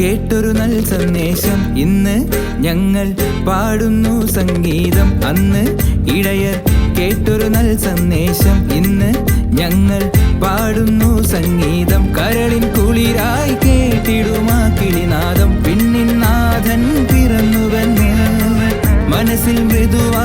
കേട്ടൊരു നൽ സന്ദേശം. ഇന്ന് ഞങ്ങൾ പാടുന്നു സംഗീതം. അന്ന് ഇടയർ കേട്ടൊരു നൽ സന്ദേശം. ഇന്ന് ഞങ്ങൾ പാടുന്നു സംഗീതം. കരളിൻ കുളിരായി കേട്ടിടുമാ കിളിനാദം. പിന്നിൻ നാഥൻ പിറന്നുവെന്ന്. മനസ്സിൽ മൃദുവായി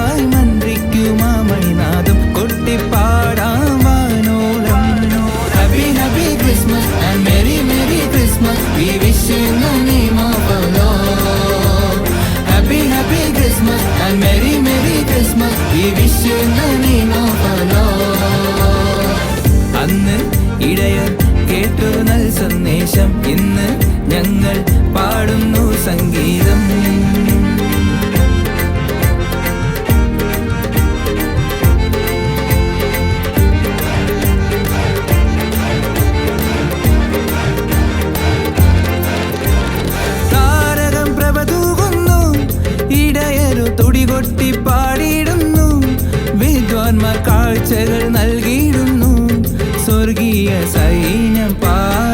അന്ന് ഇടയർ കേട്ടൊരു നൽ സന്ദേശം. ഇന്ന് ഞങ്ങൾ പാടുന്നു സംഗീതം. താരകം കാഴ്ചകൾ നൽകിയിടുന്നു സ്വർഗീയ സൈന്യം പാടി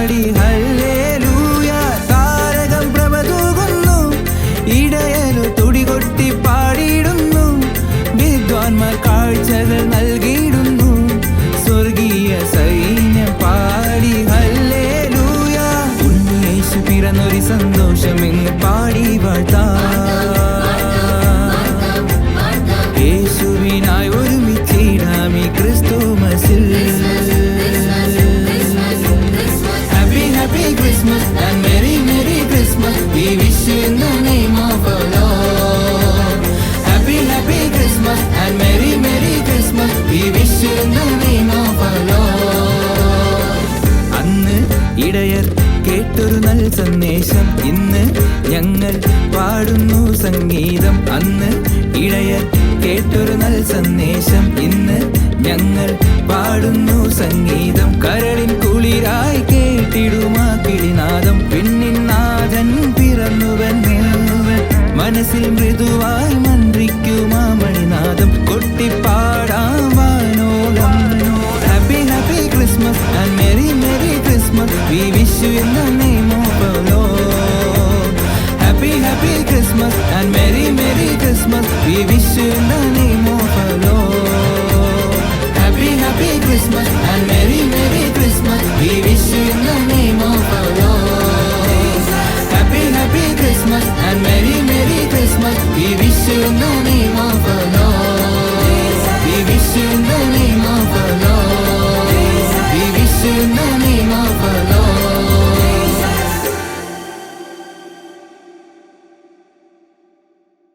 ഇടയർ കേട്ടൊരു നൽ സന്ദേശം. ഇന്ന് ഞങ്ങൾ പാടുന്നു സംഗീതം. അന്ന് ഇടയർ കേട്ടൊരു നൽ സന്ദേശം. ഇന്ന് ഞങ്ങൾ പാടുന്നു സംഗീതം. കരളിൻ കുളിരായി കേട്ടിടുമാ കിളിനാദം. പിന്നിൻ നാഥൻ പിറന്നുവെന്ന്. മനസ്സിൽ മൃദുവായി Happy, happy Christmas and Merry, Merry Christmas. We wish you in the name of our Happy, happy Christmas and Merry, Merry Christmas. We wish you in Merry, Merry Christmas. Lord.